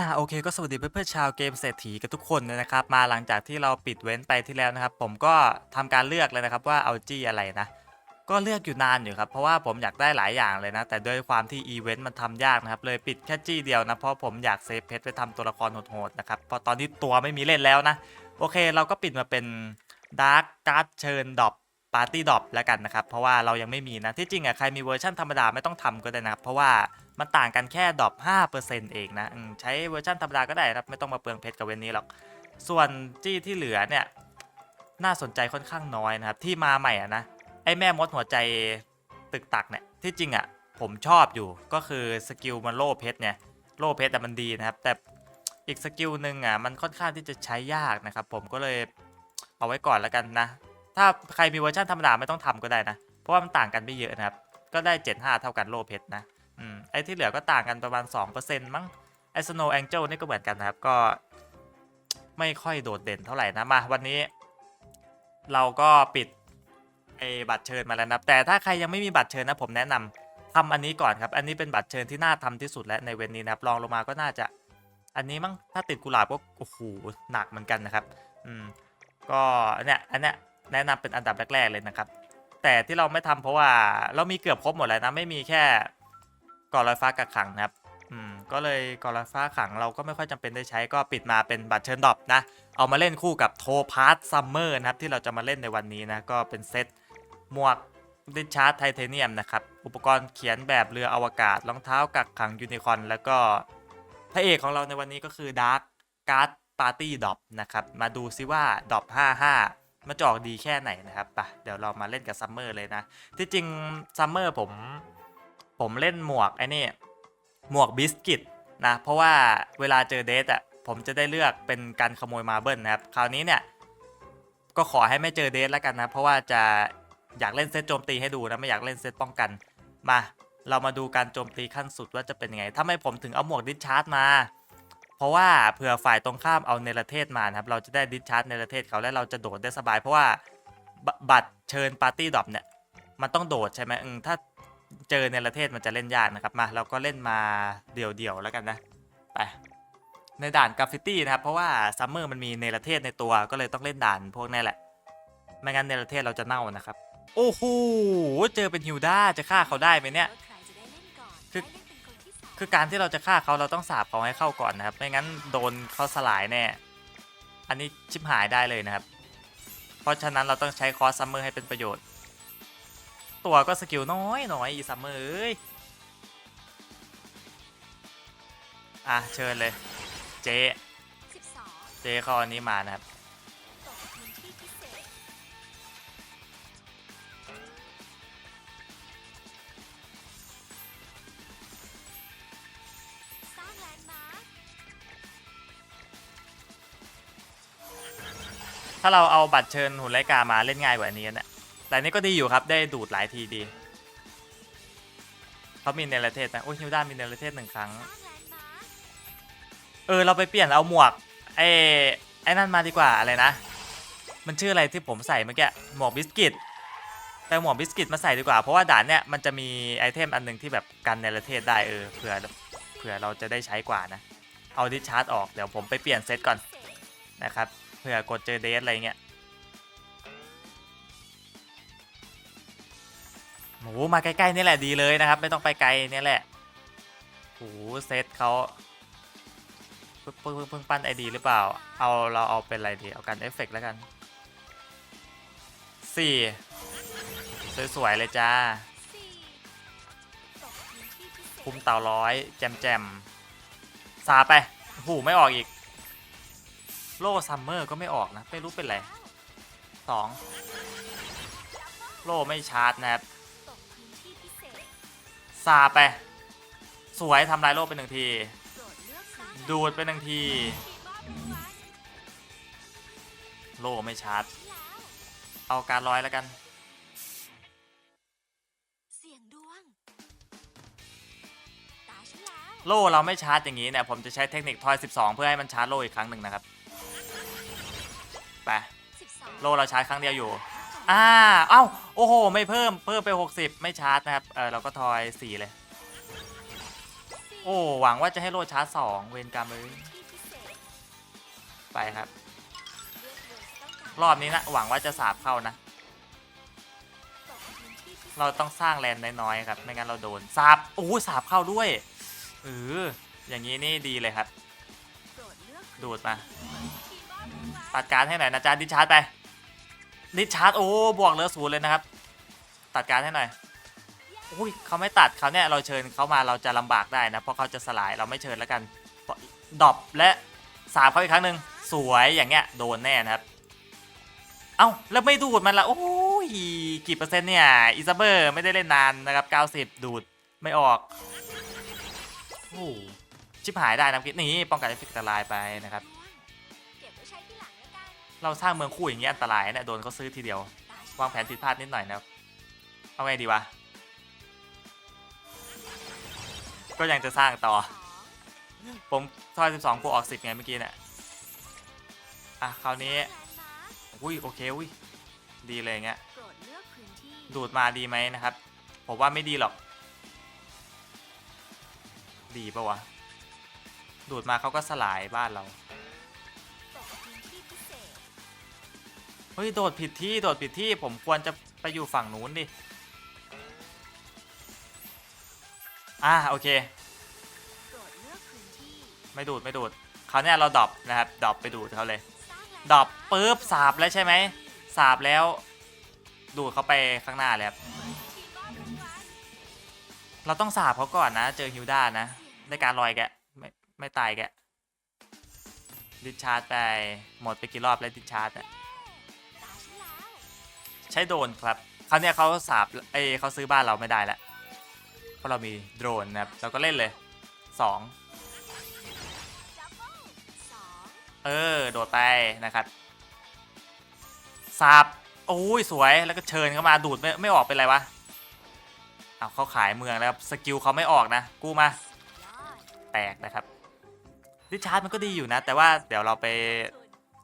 อ่าโอเคก็สวัสดีเพื่อนๆชาวเกมเศรษฐีกันทุกคนเลยนะครับ มาหลังจากที่เราปิดเว้นไปที่แล้วนะครับ ผมก็ทำการเลือกเลยนะครับว่าเอาจี้อะไรนะ ก็เลือกอยู่นานอยู่ครับ เพราะว่าผมอยากได้หลายอย่างเลยนะ แต่ด้วยความที่อีเวนต์มันทำยากนะครับ เลยปิดแค่จี้เดียวนะ เพราะผมอยากเซฟเพชรไปทำตัวละครโหดๆนะครับเพราะตอนนี้ตัวไม่มีเล่นแล้วนะ โอเค เราก็ปิดมาเป็นดาร์กการ์ดเชิญดอป ปาร์ตี้ดอปแล้วกันนะครับ เพราะว่าเรายังไม่มีนะ ที่จริงอะใครมีเวอร์ชันธรรมดาไม่ต้องทำก็ได้นะครับ เพราะว่ามันต่างกันแค่ดอป5%เองนะอืมใช้เวอร์ชันธรรมดาก็ได้ครับไม่ต้องมาเปลืองเพชรกับเวนนี้หรอก ส่วนจี้ที่เหลือเนี่ยน่าสนใจค่อนข้างน้อยนะครับที่มาใหม่อะนะไอ้แม่มดหัวใจตึกตักเนี่ยที่จริงอะผมชอบอยู่ก็คือสกิลมันโล่เพชรเนี่ยโล่เพชรแต่มันดีนะครับ แต่อีกสกิลหนึ่งอะมันค่อนข้างที่จะใช้ยากนะครับผมก็เลยเอาไว้ก่อนแล้วกันนะ ถ้าใครมีเวอร์ชันธรรมดาไม่ต้องทำก็ได้นะ เพราะว่ามันต่างกันไม่เยอะนะครับ ก็ได้ 75 เท่ากันโลเพชรนะ อืม ไอ้ที่เหลือก็ต่างกันประมาณ 2%มั้ง ไอ้ Snow Angel นี่ก็เหมือนกันนะครับ ก็ ไม่ค่อยโดดเด่นเท่าไหร่นะ มา วันนี้ เราก็ปิดไอ้บัตรเชิญมาแล้วนะ แต่ถ้าใครยังไม่มีบัตรเชิญนะผมแนะนำทำอันนี้ก่อนครับ อันนี้เป็นบัตรเชิญที่น่าทำที่สุดและในเวนนี้นะครับ ลองลงมาก็น่าจะ อันนี้มั้ง ถ้าติดกุหลาบก็ โอ้โห หนักเหมือนกันนะครับ อืม ก็เนี่ย อันเนี้ย แนะนำเป็นอันดับแรกๆเลยนะครับ แต่ที่เราไม่ทำเพราะว่าเรามีเกือบครบหมดแล้วนะไม่มีแค่ก่อลอยฟ้ากักขังนะครับอืมก็เลยก่อลอยฟ้าขังเราก็ไม่ค่อยจำเป็นได้ใช้ก็ปิดมาเป็นบัตรเชิญดอปนะ เอามาเล่นคู่กับโทพาร์ตซัมเมอร์นะครับที่เราจะมาเล่นในวันนี้นะก็เป็นเซตหมวกดิชาร์ดไทเทเนียมนะครับอุปกรณ์เขียนแบบเรืออวกาศรองเท้ากักขังยูนิคอนแล้วก็พระเอกของเราในวันนี้ก็คือดาร์กการ์ดปาร์ตี้ดอปนะครับมาดูซิว่าดอป55 มันจะออกดีแค่ไหนนะครับไปเดี๋ยวเรามาเล่นกับซัมเมอร์เลยนะ ที่จริงซัมเมอร์ผมผมเล่นหมวกไอ้นี่หมวกบิสกิตนะ เพราะว่าเวลาเจอเดทอะผมจะได้เลือกเป็นการขโมยมาเบิลนะครับ คราวนี้เนี่ยก็ขอให้ไม่เจอเดทแล้วกันนะ เพราะว่าจะอยากเล่นเซตโจมตีให้ดูนะไม่อยากเล่นเซตป้องกันมา เรามาดูการโจมตีขั้นสุดว่าจะเป็นยังไง ถ้าไม่ผมถึงเอาหมวกดิชาร์จมา เพราะว่าเผื่อฝ่ายตรงข้ามเอาเนรเทศมานะครับเราจะได้ดิสชาร์จเนรเทศเขาและเราจะโดดได้สบาย เพราะว่าบบัตรเชิญปาร์ตี้ดรอปเนี่ยมันต้องโดดใช่ไหมอืมถ้าเจอเนรเทศมันจะเล่นยากนะครับมาเราก็เล่นมาเดี่ยวๆแล้วกันนะไปในด่านกราฟฟิตี้นะครับเพราะว่าซัมเมอร์มันมีเนรเทศในตัวก็เลยต้องเล่นด่านพวกนี้แหละ ไม่งั้นเนรเทศเราจะเน่านะครับ โอ้โหเจอเป็นฮิวด้าจะฆ่าเขาได้ไหมเนี่ย คือ คือการที่เราจะฆ่าเขาเราต้องสาบเขาให้เข้าก่อนนะครับ ไม่งั้นโดนเขาสลายแน่ อันนี้ชิบหายได้เลยนะครับ เพราะฉะนั้นเราต้องใช้คอร์สซัมเมอร์ให้เป็นประโยชน์ ตัวก็สกิลน้อยน้อยอีซัมเมอร์เอ้ย อะเชิญเลย เจ เจเขาอันนี้มานะครับ ถ้าเราเอาบัตรเชิญหุ่นไลกามาเล่นง่ายกว่านี้นะแต่อันนี้ก็ดีอยู่ครับได้ดูดหลายทีดีเขามีเนรเทศนะโอ้ยฮิวด้ามีเนรเทศหนึ่งครั้ง เออเราไปเปลี่ยนเอาหมวกไอ้ไอ้นั่นมาดีกว่าอะไรนะ มันชื่ออะไรที่ผมใส่เมื่อกี้หมวกบิสกิตแต่หมวกบิสกิตมาใส่ดีกว่าเพราะว่าด่านเนี้ยมันจะมีไอเทมอันหนึงที่แบบกันเนรเทศได้เออเผื่อเผื่อเราจะได้ใช้กว่านะ เอาดิชาร์จออกเดี๋ยวผมไปเปลี่ยนเซตก่อนนะครับ เผื่อกดเจอเดทอะไรเงี้ยโหมาใกล้ๆนี่แหละดีเลยนะครับ ไม่ต้องไปไกลนี่แหละโหเซตเขาเพิ่งเพิ่งเพิ่งปั้นไอดีหรือเปล่า เอาเราเอาเป็นอะไรดีเอากันเอฟเฟกแล้วกันสี่สวยๆเลยจ้าคุมเต่าร้อย แจมแจมๆสาไปหูไม่ออกอีก โล่ซัมเมอร์ก็ไม่ออกนะ ไม่รู้เป็นไรสองโล่ไม่ชาร์จนะครับซาไป สวยทำลายโล่ไปหนึ่งที ดูดไปหนึ่งที โล่ไม่ชาร์จ เอาการร้อยแล้วกันเสียงดวงตาฉันแล้วโล่เราไม่ชาร์จอย่างนี้เนี่ยผมจะใช้เทคนิคทอย 12 เพื่อให้มันชาร์จโล่อีกครั้งหนึ่งนะครับ ไป12โลเราชาร์จครั้งเดียวอยู่อ่าเอ้าโอ้โห ไม่เพิ่มเพิ่มไป 60 ไม่ชาร์จนะครับเออเราก็ทอย 4 เลย โอ้หวังว่าจะให้โลดชาร์จสองเวนกรรมเลยไปครับ รอบนี้นะ หวังว่าจะสาบเข้านะ เราต้องสร้างแลนด์น้อยๆครับ ไม่งั้นเราโดนสาบโอ้ยสาบเข้าด้วยเอออย่างนี้นี่ดีเลยครับ ดูดมา ตัดการให้หน่อยนะจ๊ะดิชาร์จไปดิชาร์จโอ้บวกเหลือศูนย์เลยนะครับ ตัดการให้หน่อยอุ้ยเขาไม่ตัดเขาเนี่ยเราเชิญเขามาเราจะลำบากได้นะ เพราะเขาจะสลายเราไม่เชิญแล้วกันดอปและสาบเขาอีกครั้งหนึ่งสวยอย่างเงี้ยโดนแน่นะครับ เอ้าแล้วไม่ดูดมันละโอ้ยกี่เปอร์เซ็นต์เนี่ยอิซาเบอร์ไม่ได้เล่นนานนะครับ 90 ดูดไม่ออกโอ้ชิบหายได้นะคิดนี่ป้องกันเอฟเฟกต์อันตรายไปนะครับ เราสร้างเมืองคู่อย่างเงี้ยอันตรายเนี่ยโดนเขาซื้อทีเดียว วางแผนผิดพลาดนิดหน่อยนะครับเอาไงดีวะ ก็ยังจะสร้างต่อ ผมทอย12กูออก 10 ไงเมื่อกี้เนี่ยอะคราวนี้ อุ้ยโอเคอุ้ยดีเลยเงี้ย ดูดมาดีไหมนะครับ ผมว่าไม่ดีหรอก ดีปะวะ ดูดมาเขาก็สลายบ้านเรา ฮ้ย โดดผิดที่ โดดผิดที่ ผมควรจะไปอยู่ฝั่งนู้นดิ อ่าโอเค ไม่ดูดไม่ดูดเขาเนี่ยเราดรอปนะครับดรอปไปดูดเขาเลยดรอปปุ๊บสาบแล้วใช่ไหมสาบแล้ว ดูดเขาไปข้างหน้าเลยครับเราต้องสาบเขาก่อนนะ เจอฮิวด้านะในการลอยแกไม่ไม่ตายแกดิชาร์จไปหมดไปกี่รอบแล้วดิชาร์จอะ ใช้โดรนครับคราวเนี้ยเขาสาบเอเขาซื้อบ้านเราไม่ได้แล้วเพราะเรามีโดรนนะครับเราก็เล่นเลยสองเออโดดไปนะครับสับโอ้ยสวยแล้วก็เชิญเข้ามาดูดไม่ไม่ออกเป็นไรวะเอาเขาขายเมืองแล้วสกิลเขาไม่ออกนะ กู้มา แตกนะครับดิชาร์จมันก็ดีอยู่นะ แต่ว่าเดี๋ยวเราไป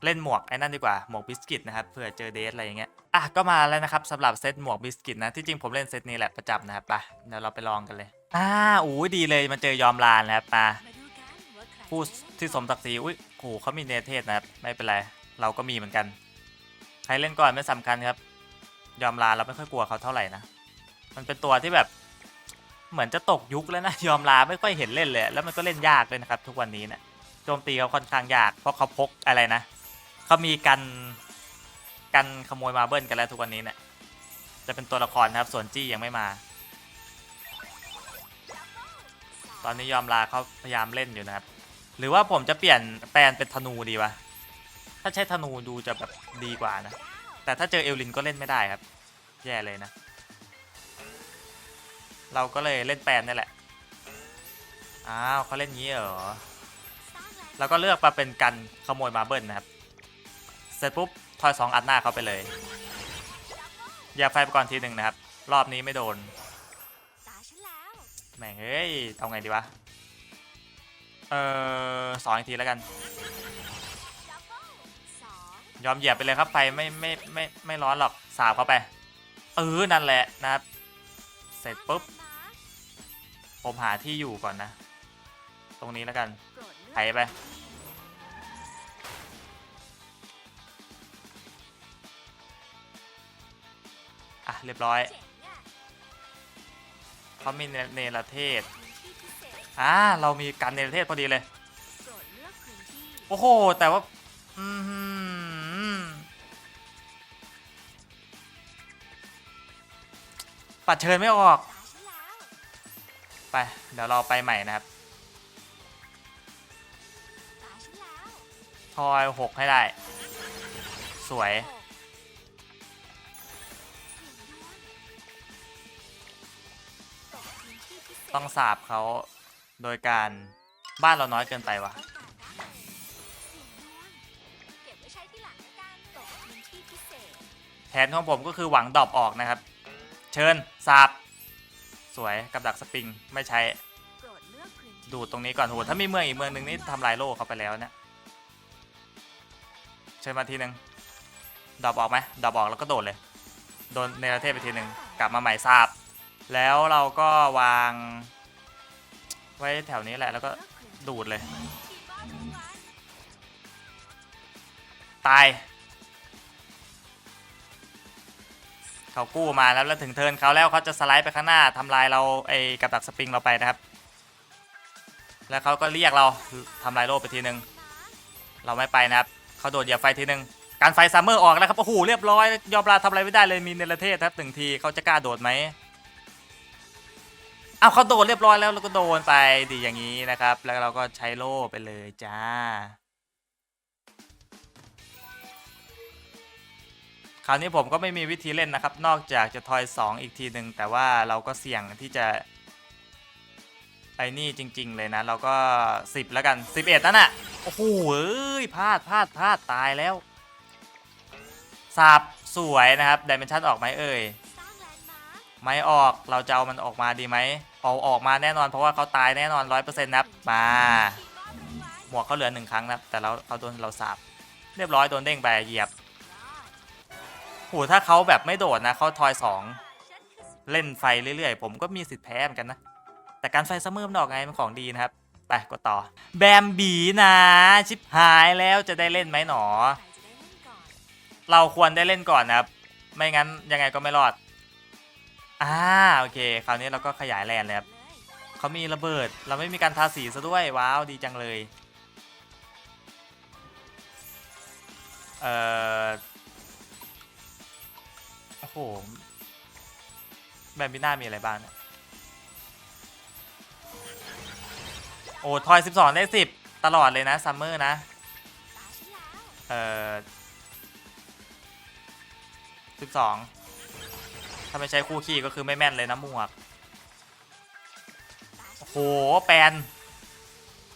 เล่นหมวกไอ้นั่นดีกว่าหมวกบิสกิตนะครับเผื่อเจอเดทอะไรอย่างเงี้ยอะก็มาแล้วนะครับสำหรับเซตหมวกบิสกิตนะที่จริงผมเล่นเซตนี้แหละประจำนะครับไปเดี๋ยวเราไปลองกันเลยอ่าโอ้ยดีเลยมันเจอยอมลานนะครับมาผู้ที่สมศักดิ์ศรีอุ้ยโหเขามีเนเทศนะครับไม่เป็นไรเราก็มีเหมือนกัน ใครเล่นก่อนไม่สำคัญครับ ยอมลาเราไม่ค่อยกลัวเขาเท่าไหร่นะมันเป็นตัวที่แบบเหมือนจะตกยุคแล้วนะยอมลาไม่ค่อยเห็นเล่นเลย แล้วมันก็เล่นยากเลยนะครับ ทุกวันนี้เนะี่ยโจมตีเขาค่อนข้างยากเพราะเขาพกอะไรนะ เขามีกันกันขโมยมาเบิ้ลกันแล้วทุกวันนี้เนะี่ยจะเป็นตัวละครนะครับ ส่วนจี้ยังไม่มา ตอนนี้ยอมลาเขาพยายามเล่นอยู่นะครับ หรือว่าผมจะเปลี่ยนแปลนเป็นธนูดีวะถ้าใช้ธนูดูจะแบบดีกว่านะ แต่ถ้าเจอเอลลินก็เล่นไม่ได้ครับ แย่เลยนะ เราก็เลยเล่นแปลนนี่แหละ อ้าวเขาเล่นงี้เหรอเราก็เลือกมาเป็นกันขโมยมาเบิลนะครับ ร็จปุ๊บทอยสองอัดหน้าเขาไปเลยอย่าไฟไปก่อนทีหนึ่งนะครับ รอบนี้ไม่โดนแม่งเอ้ยเอาไงดีวะเออสองอีกทีแล้วกัน ยอมเหยียบไปเลยครับไฟไม่ไม่ไม่ไม่ร้อนหรอกสาบเข้าไปเออนั่นแหละนะครับ เสร็จปุ๊บผมหาที่อยู่ก่อนนะ ตรงนี้แล้วกันไถไป อะ เรียบร้อยเขามีเนรเทศอ่าเรามีกันเนรเทศพอดีเลย โอ้โห แต่ว่าอืมปัดเชิญไม่ออก ไป เดี๋ยวเราไปใหม่นะครับทอยหกให้ได้ สวย ต้องสาบเขาโดยการบ้านเราน้อยเกินไปวะแผนของผมก็คือหวังดรอปออกนะครับ เชิญสาบสวยกับดักสปริงไม่ใช้ดูดตรงนี้ก่อนโหถ้ามีเมืองอีกเมืองหนึ่งนี่ทำลายโลกเขาไปแล้วเนี่ยเชิญมาทีหนึ่งดรอปออกไหมดรอปออกแล้วก็โดดเลย โดนเนประเทศไปทีหนึ่งกลับมาใหม่ทราบ แล้วเราก็วางวว้แถวนี้แหละแล้วก็ดูดเลย ตาย เขากู้มาแล้วแล้วถึงเทินเขาแล้วเขาจะสไลด์ไปข้างหน้าทำลายเราไอ้กับดักสปริงเราไปนะครับ แล้วเขาก็เรียกเราทำลายโลกไปทีนึง เราไม่ไปนะครับเขาโดดเหยียบไฟทีนึงการไฟซัมเมอร์ออกแล้วครับโอ้โหเรียบร้อยยอมลาทำอะไรไม่ได้เลยมีเนรเทศครับหนึ่งทีเขาจะกล้าโดดไหม เอาเขาโดดเรียบร้อยแล้วแล้วก็โดนไปดีอย่างนี้นะครับ แล้วเราก็ใช้โล่ไปเลยจ้า คราวนี้ผมก็ไม่มีวิธีเล่นนะครับ นอกจากจะทอย 2 อีกทีหนึ่งแต่ว่าเราก็เสี่ยงที่จะไอ้นี่จริง ๆ เลยนะ เราก็ 10 แล้วกัน 11 นั่นน่ะ โอ้โหเอ้ยพลาดพลาดพลาดตายแล้วสับสวยนะครับดิเมนชันออกไหมเอ่ย ไม่ออกเราจะเอามันออกมาดีไหมเอาออกมาแน่นอนเพราะว่าเขาตายแน่นอน100%นะครับมาหมวกเขาเหลือหนึ่งครั้งนะครับแต่เราเขาโดนเราสับเรียบร้อยโดนเด้งไปเหยียบโหถ้าเขาแบบไม่โดดนะเขาทอยสองเล่นไฟเรื่อยๆ ผมก็มีสิทธิ์แพ้เหมือนกันนะ แต่การไฟซัมเมอร์มันออกไงมันของดีนะครับ ไปกดต่อ แบมบีนะ ชิปหายแล้วจะได้เล่นไหมหนอ เราควรได้เล่นก่อนนะครับ ไม่งั้นยังไงก็ไม่รอด อ่าโอเค คราวนี้เราก็ขยายแลนเลยครับเขามีระเบิด เราไม่มีการทาสีซะด้วยว้าวดีจังเลยเอ่อโอ้โหแบมบิน่ามีอะไรบ้างเนี่ยโอ้ทอย 12 ได้ 10 ตลอดเลยนะซัมเมอร์นะ เอ่อ 12 ถ้าไม่ใช้คู่ขี้ก็คือไม่แม่นเลยนะหมวกโอ้โหแปลน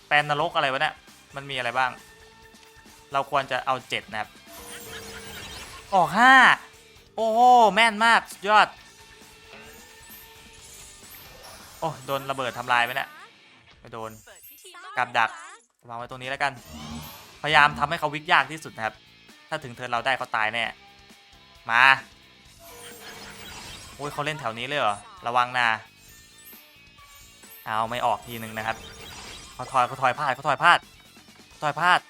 แปลนนรกอะไรวะเนี่ยมันมีอะไรบ้าง เราควรจะเอา7นะครับออก5โอ้โหแม่นมากยอด โอ้โดนระเบิดทำลายไหมเนี่ยไม่โดนกับดักวางไว้ตรงนี้แล้วกัน พยายามทำให้เขาวิกยากที่สุดนะครับ ถ้าถึงเทินเราได้เขาตายแน่มา โอ้ยเขาเล่นแถวนี้เลยเหรอ ระวังนะเอาไม่ออกทีหนึ่งนะครับเขาถอยเขาถอยพลาดเขาถอยพลาดเขาถอยพลาด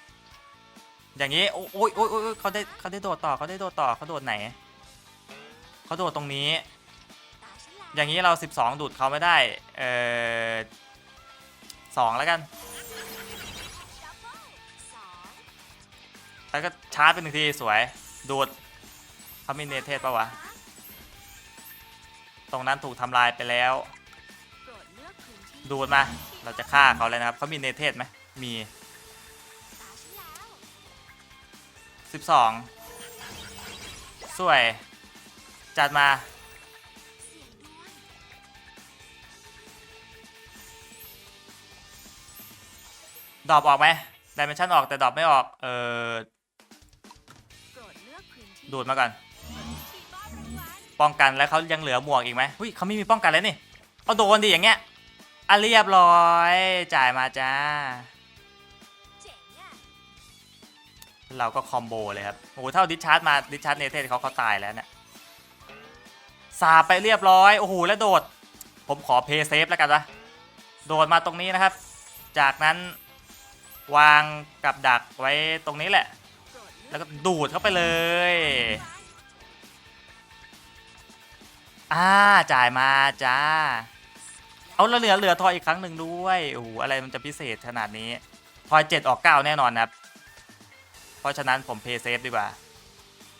อย่างนี้ โอ้ยโอ้ยโอ้ยเขาได้เขาได้โดดต่อเขาได้โดดต่อเขาโดดไหนเขาโดดตรงนี้ อย่างนี้เรา 12 ดูดเขาไม่ได้ เออสองแล้วกัน แล้วก็ชาร์จไปหนึ่งทีสวย ดูดเขามีเนเทศปะวะ ตรงนั้นถูกทำลายไปแล้ว ดูดมา เราจะฆ่าเขาเลยนะครับเขามีเนเทศไหมมี 12 สวย จัดมา ดอปออกไหมดิเมนชันออกแต่ดอปไม่ออก เออดูดมาก่อน ป้องกันแล้วเขายังเหลือหมวกอีกไหมหุ้ยเขาไม่มีป้องกันแล้วนี่เอาโดนดิอย่างเงี้ยอะเรียบร้อยจ่ายมาจ้า เราก็คอมโบเลยครับโอ้โหเท่าดิชาร์จมาดิชาร์จเนเธเขาเขาตายแล้วเนี่ยสาไปเรียบร้อยโอ้โหแล้วโดด ผมขอเพย์เซฟแล้วกันวะโดดมาตรงนี้นะครับ จากนั้นวางกับดักไว้ตรงนี้แหละ แล้วก็ดูดเข้าไปเลย อ่าจ่ายมาจ้า เอาแล้วเหลือเหลือทอยอีกครั้งหนึ่งด้วยโอ้โหอะไรมันจะพิเศษขนาดนี้ทอยเจ็ดออกเก้าแน่นอนนะครับ เพราะฉะนั้นผมเพย์เซฟดีกว่า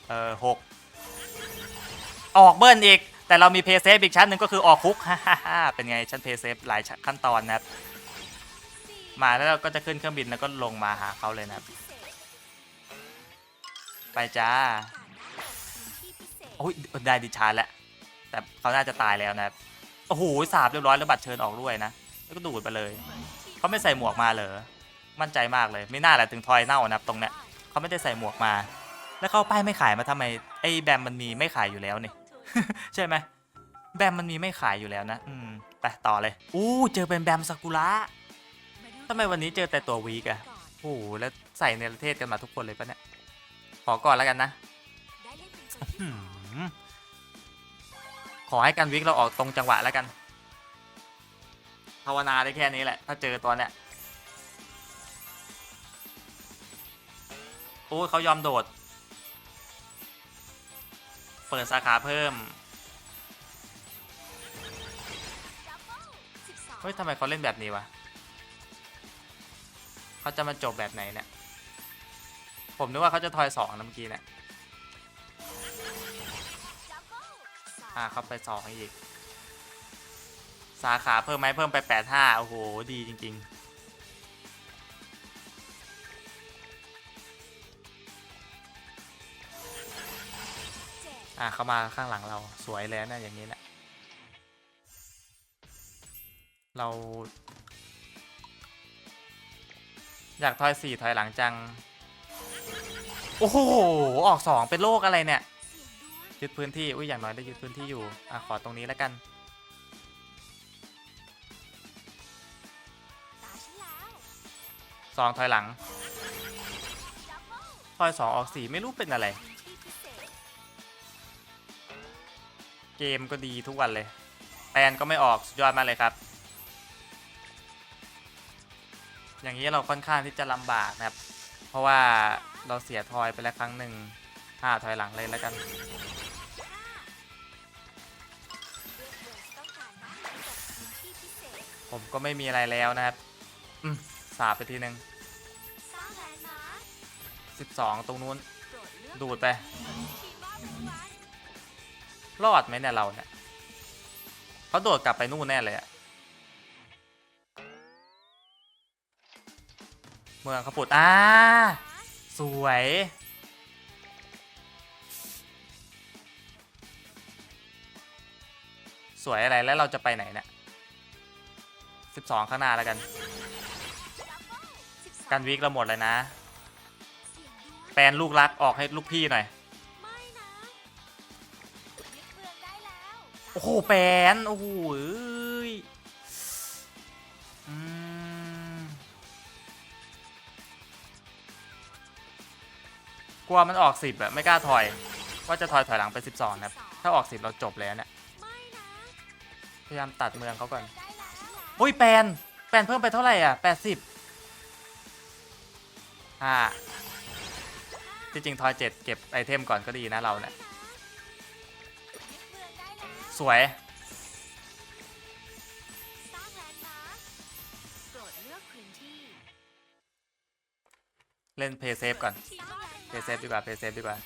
เออหกออกเบิ้ลอีก แต่เรามีเพย์เซฟอีกชั้นหนึ่งก็คือออกคุกฮ่าฮ่าเป็นไงชั้นเพย์เซฟหลายขั้นตอนนะครับ มาแล้วเราก็จะขึ้นเครื่องบินแล้วก็ลงมาหาเขาเลยนะครับ ไปจ้าโอ้ยได้ดิชาร์แล้ว แต่เขาน่าจะตายแล้วนะครับโอ้โหสาบเรียบร้อยแล้วบัตรเชิญออกด้วยนะ แล้วก็ดูดไปเลย เขาไม่ใส่หมวกมาเหรอ มั่นใจมากเลย ไม่น่าแหละถึงทอยเน่านะครับตรงเนี้ยเขาไม่ได้ใส่หมวกมา แล้วเขาป้ายไม่ขายมาทำไม ไอ้แบมมันมีไม่ขายอยู่แล้วนี่ ใช่ไหมแบมมันมีไม่ขายอยู่แล้วนะ อืม ไปต่อเลย อู้เจอเป็นแบมซากุระทำไมวันนี้เจอแต่ตัววีกอะโอ้โห แล้วใส่ในประเทศกันมาทุกคนเลยปะเนี่ย ขอก่อนแล้วกันนะ ขอให้การวิกเราออกตรงจังหวะแล้วกัน ภาวนาได้แค่นี้แหละ ถ้าเจอตัวเนี้ย โอ้เขายอมโดด เปิดสาขาเพิ่ม เฮ้ยทำไมเขาเล่นแบบนี้วะเขาจะมาจบแบบไหนเนี่ย ผมนึกว่าเขาจะทอยสองนะเมื่อกี้เนี่ยาเขาไปสองอีก สาขาเพิ่มไหมเพิ่มไปแปดห้าโอ้โห ดีจริง ๆอ่าเขามาข้างหลังเราสวยแล้วนะอย่างนี้แหละเรา อยากทอยสี่ถอยหลังจัง โอ้โห ออกสองเป็นโรคอะไรเนี่ย ยึดพื้นที่อุ้ยอย่างน้อยได้ยึดพื้นที่อยู่อะขอตรงนี้แล้วกัน สองถอยหลังถอยสองออกสี่ไม่รู้เป็นอะไร เกมก็ดีทุกวันเลยแปนก็ไม่ออกสุดยอดมากเลยครับ อย่างนี้เราค่อนข้างที่จะลำบากนะครับ เพราะว่าเราเสียทอยไปแล้วครั้งหนึ่งห้าถอยหลังเลยแล้วกัน ผมก็ไม่มีอะไรแล้วนะครับ อืมสาบไปทีหนึ่งสิบสองตรงนู้น ดูดไป รอดไหมเนี่ยเราเนี่ยเขาโดดกลับไปนู่นแน่เลยอะเมืองเขาปุดอ่าสวย สวยอะไรแล้วเราจะไปไหนเนี่ย สิบสองข้างหน้าแล้วกัน กันวิกเราหมดเลยนะ แปลนลูกรักออกให้ลูกพี่หน่อย โอ้โห แปลนโอ้โหเอ้ยอืมกลัวมันออกสิบอะไม่กล้าถอย ว่าจะถอยถอยหลังไปสิบสองนะครับ ถ้าออกสิบเราจบแล้วเนี่ย พยายามตัดเมืองเขาก่อน โอ้ยแปลนแปลนเพิ่มไปเท่าไหร่อะแปดสิบห้าที่จริงทอยเจ็ดเก็บไอเทมก่อนก็ดีนะเราเนี่ยสวย เล่นเพย์เซฟก่อนเพย์เซฟดีกว่าเพย์เซฟดีกว่า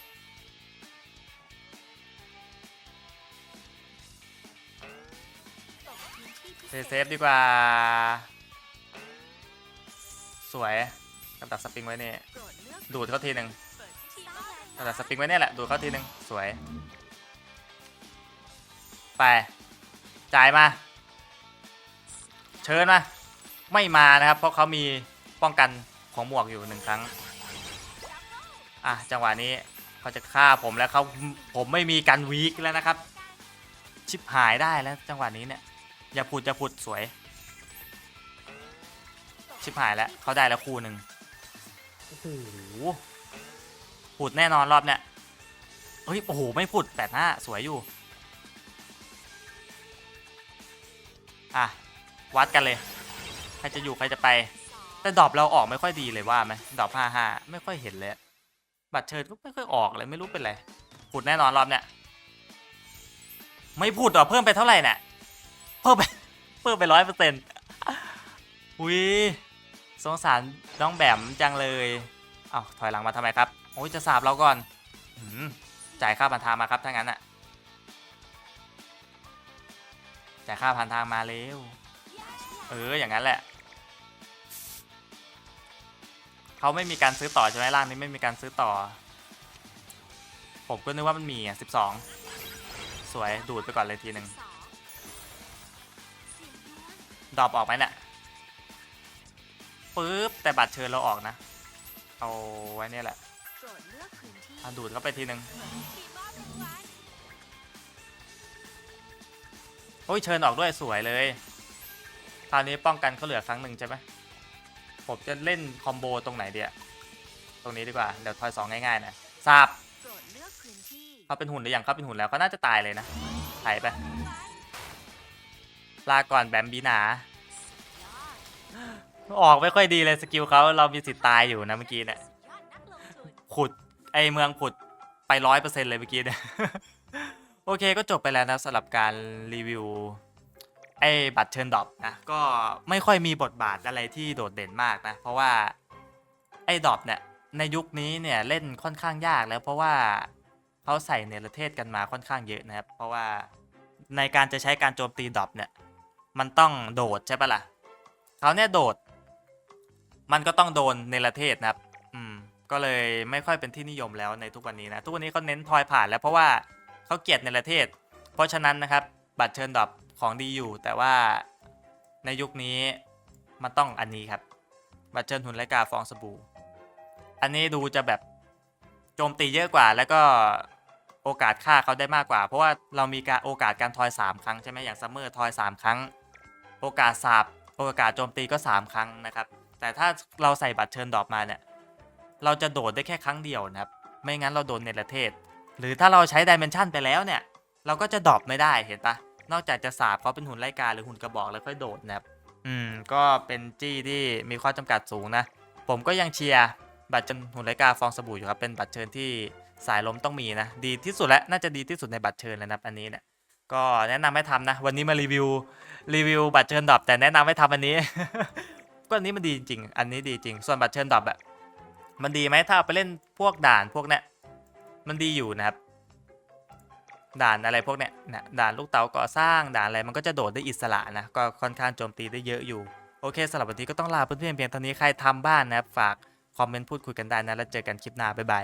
เพย์เซฟดีกว่า สวยกำตักสปริงไว้นี่ดูดเขาทีหนึ่งกำตักสปริงไว้เนี่ยแหละดูดเขาทีหนึ่งสวย ไปจ่ายมา เชิญมา ไม่มานะครับ เพราะเขามีป้องกันของหมวกอยู่หนึ่งครั้งอะจังหวะนี้เขาจะฆ่าผมแล้วเขาผมไม่มีกันวีคแล้วนะครับ ชิบหายได้แล้วจังหวะนี้เนี่ย อย่าพูดอย่าพูดสวย ชิบหายแล้วเขาได้แล้วคู่หนึ่งโอ้โหพูดแน่นอนรอบเนี่ยเฮ้ยโอ้โหไม่พูดแปดห้าสวยอยู่ อะ วัดกันเลย ใครจะอยู่ใครจะไป แต่ดรอปเราออกไม่ค่อยดีเลยว่าไหมดรอปห้าห้าไม่ค่อยเห็นเลย บัตรเชิญก็ไม่ค่อยออกเลยไม่รู้เป็นไรพูดแน่นอนรอบเนี้ยไม่พูดหรอเพิ่มไปเท่าไหร่เนี่ย เพิ่มไปเพิ่มไปร้อยเปอร์เซ็นต์อุ้ยสงสารน้องแบมจังเลยเอ้าถอยหลังมาทำไมครับโอ้ยจะสาบเราก่อนหืจ่ายค่าผ่านทางมาครับถ้างั้นอะจ่ายค่าผ่านทางมาเร็วเอออย่างนั้นแหละเขาไม่มีการซื้อต่อใช่ไหมร่างนี้ไม่มีการซื้อต่อ ผมก็นึกว่ามันมีอะสิบสองสวยดูดไปก่อนเลยทีหนึ่ง ดรอปออกไหมเนี่ยปึ๊บแต่บัตรเชิญเราออกนะ เอาไว้เนี่ยแหละอะดูดเข้าไปทีหนึ่งโอ้ยเชิญออกด้วยสวยเลยคราวนี้ป้องกันเขาเหลือครั้งหนึ่งใช่ไหมผมจะเล่นคอมโบตรงไหนเดียตรงนี้ดีกว่า เดี๋ยวทอยสองง่ายๆนะทราบเขาเป็นหุ่นหรือยังเขาเป็นหุ่นแล้วเขาน่าจะตายเลยนะไถไป ลาก่อนแบมบีหนา ออกไม่ค่อยดีเลยสกิลเขาเรามีสิทธิ์ตายอยู่นะเมื่อกี้เนี่ยขุดไอเมืองขุดไปร้อยเปอร์เซ็นต์เลยเมื่อกี้เนี่ยโอเคก็จบไปแล้วนะสำหรับการรีวิวไอบัตรเชิญดอปนะก็ไม่ค่อยมีบทบาทอะไรที่โดดเด่นมากนะ เพราะว่าไอดอปเนี่ยในยุคนี้เนี่ยเล่นค่อนข้างยากแล้วเพราะว่าเขาใส่เนรเทศกันมาค่อนข้างเยอะนะครับ เพราะว่าในการจะใช้การโจมตีดอปเนี่ย มันต้องโดดใช่ปะล่ะเขาเนี่ยโดด มันก็ต้องโดนเนประเทศนะครับ อืม ก็เลยไม่ค่อยเป็นที่นิยมแล้วในทุกวันนี้นะ ทุกวันนี้เขาเน้นทอยผ่านแล้วเพราะว่าเขาเกลียดเนประเทศ เพราะฉะนั้นนะครับ บัตรเชิญดรอปของดีอยู่ แต่ว่าในยุคนี้มันต้องอันนี้ครับ บัตรเชิญหุ่นไรกาฟองสบู่ อันนี้ดูจะแบบโจมตีเยอะกว่าแล้วก็โอกาสฆ่าเขาได้มากกว่า เพราะว่าเรามีการโอกาสการทอย 3 ครั้งใช่ไหมอย่างซัมเมอร์ทอย 3 ครั้ง โอกาสสาบโอกาสโจมตีก็ 3 ครั้งนะครับ แต่ถ้าเราใส่บัตรเชิญดรอปมาเนี่ย เราจะโดดได้แค่ครั้งเดียวนะครับ ไม่งั้นเราโดนเนรเทศ หรือถ้าเราใช้ดิเมนชันไปแล้วเนี่ย เราก็จะดรอปไม่ได้เห็นปะนอกจากจะสาบเขาเป็นหุ่นไล่กาหรือหุ่นกระบอกแล้วค่อยโดดนะครับ อืม ก็เป็นจี้ที่มีข้อจำกัดสูงนะ ผมก็ยังเชียร์บัตรเชิญหุ่นไล่กาฟองสบู่อยู่ครับ เป็นบัตรเชิญที่สายลมต้องมีนะ ดีที่สุดและน่าจะดีที่สุดในบัตรเชิญเลยนะอันนี้เนี่ย ก็แนะนำให้ทำนะ วันนี้มารีวิวรีวิวบัตรเชิญดรอปแต่แนะนำให้ทำอันนี้ ก็อันนี้มันดีจริง อันนี้ดีจริง ส่วนบัตรเชิญดรอปอะมันดีไหมถ้าเอาไปเล่นพวกด่านพวกเนี้ยมันดีอยู่นะครับ ด่านอะไรพวกเนี้ยนะด่านลูกเต๋าก่อสร้างด่านอะไรมันก็จะโดดได้อิสระนะก็ค่อนข้างโจมตีได้เยอะอยู่โอเคสำหรับวันนี้ก็ต้องลาเพื่อนๆเพียงเท่านี้ใครทำบ้านนะครับฝากคอมเมนต์พูดคุยกันได้นะแล้วเจอกันคลิปหน้าบ๊ายบาย